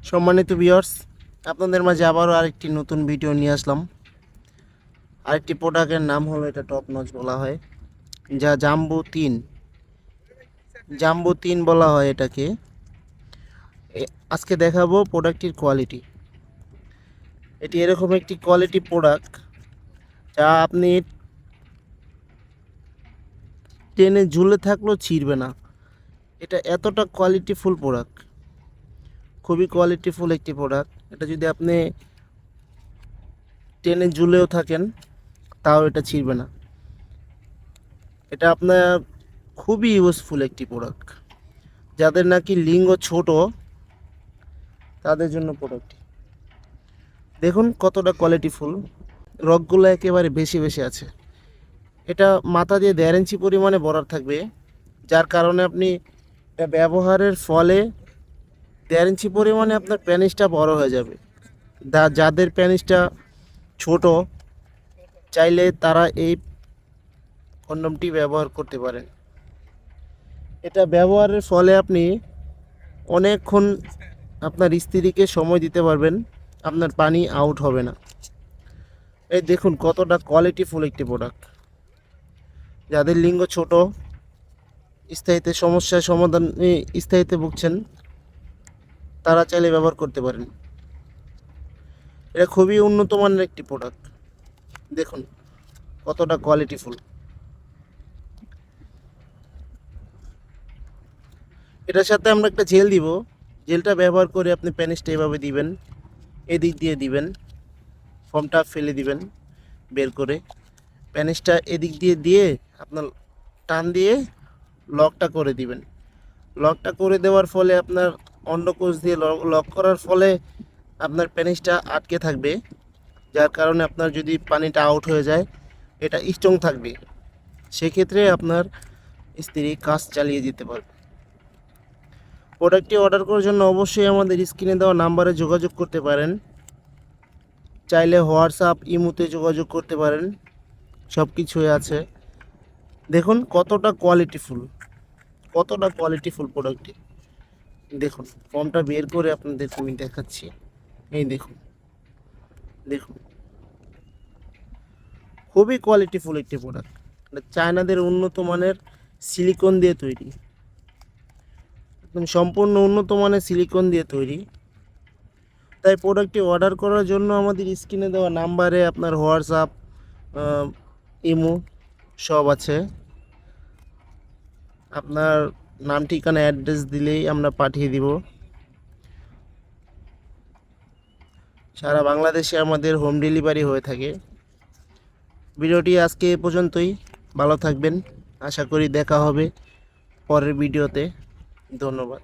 সম্মানিত ভিউয়ার্স আপনাদের মাঝে আবারও আরেকটি নতুন ভিডিও নিয়ে আসলাম। আরেকটি প্রোডাক্টের নাম হলো এটা টপ নচ বলা হয়, যা জাম্বু তিন। জাম্বু তিন বলা হয় এটাকে। আজকে দেখাবো প্রোডাক্টটির কোয়ালিটি এটি এরকম একটি কোয়ালিটি প্রোডাক্ট যা আপনি টেনে ঝুলে থাকলেও ছিঁড়বে না। এটা এতটা কোয়ালিটিফুল প্রোডাক্ট কোয়ালিটিফুল একটি প্রোডাক্ট এটা যদি আপনি টেনে ঝুলেও থাকেন, তাও এটা ছিঁড়বে না। এটা আপনার খুবই ইউজফুল একটি প্রোডাক্ট যাদের নাকি লিঙ্গ ছোট, তাদের জন্য প্রোডাক্টটি দেখুন কতটা কোয়ালিটিফুল রকগুলো একেবারে বেশি বেশি আছে। এটা মাথা দিয়ে দেড় ইঞ্চি পরিমাণে বড়ার থাকবে। যার কারণে আপনি এটা ব্যবহারের ফলে দেড় ইঞ্চি পরিমাণে আপনার প্যানিসটা বড় হয়ে যাবে। যাদের প্যানিসটা ছোট, চাইলে তারা এই কন্ডমটি ব্যবহার করতে পারেন। এটা ব্যবহারের ফলে আপনি অনেকক্ষণ আপনার স্ত্রীকে সময় দিতে পারবেন, আপনার পানি আউট হবে না। এই দেখুন কতটা কোয়ালিটিফুল একটি প্রোডাক্ট যাদের লিঙ্গ ছোট, স্থায়ীতে সমস্যার সমাধান স্থায়ীতে ভুগছেন তারা চাইলে ব্যবহার করতে পারেন। এটা খুবই উন্নত মানের একটি প্রোডাক্ট দেখুন, কতটা কোয়ালিটিফুল এটার সাথে আমরা একটা জেল দিব। জেলটা ব্যবহার করে আপনি প্যানিসটা এভাবে দিবেন। এদিক দিয়ে দিবেন। ফর্মটা ফেলে দিবেন বের করে। প্যানিসটা এদিক দিয়ে দিয়ে আপনার টান দিয়ে লকটা করে দিবেন। লকটা করে দেওয়ার ফলে আপনার অন্ডকোষ দিয়ে লক- করার ফলে আপনার প্যানিসটা আটকে থাকবে। যার কারণে আপনার যদি পানিটা আউট হয়ে যায়, এটা স্ট্রং থাকবে। সেক্ষেত্রে আপনার স্ত্রী কাজ চালিয়ে যেতে পারবে। প্রোডাক্টটি অর্ডার করার জন্য অবশ্যই আমাদের স্ক্রিনে দেওয়া নাম্বারে যোগাযোগ করতে পারেন। চাইলে হোয়াটসঅ্যাপ, ইমুতে যোগাযোগ করতে পারেন। সব কিছুই আছে। দেখুন কতটা কোয়ালিটিফুল কতটা কোয়ালিটিফুল প্রোডাক্টটি। দেখুন ফর্মটা বের করে আপনাদের আমি দেখাচ্ছি। এই দেখুন দেখুন। খুবই কোয়ালিটিফুল একটি প্রোডাক্ট চায়নাদের উন্নত মানের সিলিকন দিয়ে তৈরি। একদম সম্পূর্ণ উন্নত মানের সিলিকন দিয়ে তৈরি। তাই প্রোডাক্টটি অর্ডার করার জন্য আমাদের স্ক্রিনে দেওয়া নাম্বারে আপনার হোয়াটসঅ্যাপ ইমো সব আছে। আপনার নাম, ঠিকানা অ্যাড্রেস দিলেই আমরা পাঠিয়ে দিব। সারা বাংলাদেশে আমাদের হোম ডেলিভারি হয়ে থাকে। ভিডিওটি আজকে এ পর্যন্তই। ভালো থাকবেন। আশা করি দেখা হবে পরের ভিডিওতে। ধন্যবাদ।